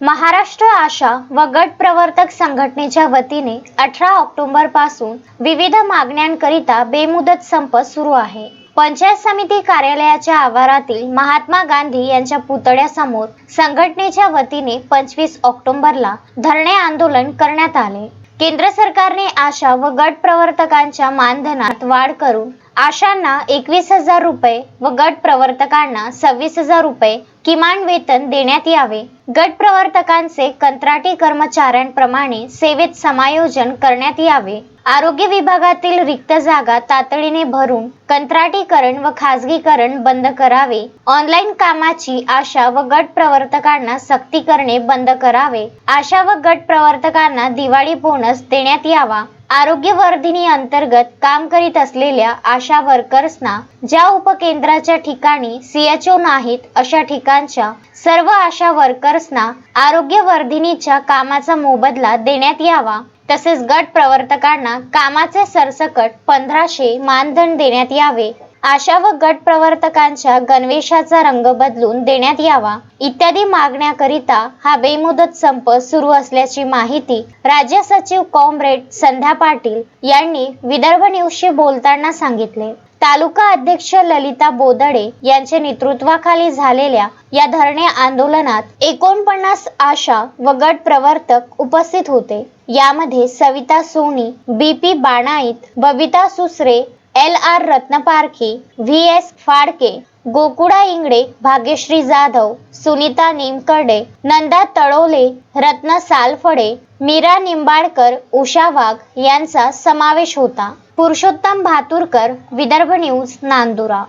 महाराष्ट्र आशा व गट प्रवर्तक संघटनेच्या वतीने अठरा ऑक्टोबरपासून विविध मागण्यांकरिता बेमुदत संप सुरू आहे. पंचायत समिती कार्यालयाच्या आवारातील महात्मा गांधी यांच्या पुतळ्यासमोर संघटनेच्या वतीने पंचवीस ऑक्टोबरला धरणे आंदोलन करण्यात आले. केंद्र सरकारने आशा व गट प्रवर्तकांच्या मानधनात वाढ करून आशांना एकवीस हजार रुपये व गट प्रवर्तकांना सव्वीस हजार रुपये किमान वेतन देण्यात यावे. गट प्रवर्तकांचे कंत्राटी कर्मचाऱ्यांप्रमाणे सेवेत समायोजन करण्यात यावे. आरोग्य विभागातील रिक्त जागा तातडीने भरून कंत्राटीकरण व खाजगीकरण बंद करावे. ऑनलाईन कामाची आशा व गट प्रवर्तकांना सक्ती करणे बंद करावे. आशा व गट प्रवर्तकांना दिवाळी बोनस देण्यात यावा. आरोग्यवर्धिनी अंतर्गत काम करीत असलेल्या आशा वर्कर्सना ज्या उपकेंद्राच्या ठिकाणी सीएचओ नाहीत अशा ठिकाणच्या सर्व आशा वर्कर्सना आरोग्यवर्धिनीच्या कामाचा मोबदला देण्यात यावा. तसेच गट प्रवर्तकांना कामाचे सरसकट पंधराशे मानधन देण्यात यावे. आशा व गट प्रवर्तकांच्या गणवेशाचा रंग बदलून देण्यात यावा. इत्यादी मागण्याकरिता हा बेमुदत संप सुरू असल्याची माहिती राज्य सचिव कॉम्रेड संध्या पाटील यांनी विदर्भ न्यूजशी बोलताना सांगितले. तालुका अध्यक्ष ललिता बोदडे यांच्या नेतृत्वाखाली झालेल्या या धरणे आंदोलनात एकोणपन्नास आशा व गट प्रवर्तक उपस्थित होते. यामध्ये Savita Soni B P Banait Babita Susare L R Ratnaparkhi V S Phadke Gokula Ingde Bhagyashree Jadhav Sunita Nimkarde Nanda Talole Ratna Salphade Meera Nimbalkar Usha Wagh यांचा समावेश होता. पुरुषोत्तम भातुरकर विदर्भ न्यूज नांदुरा.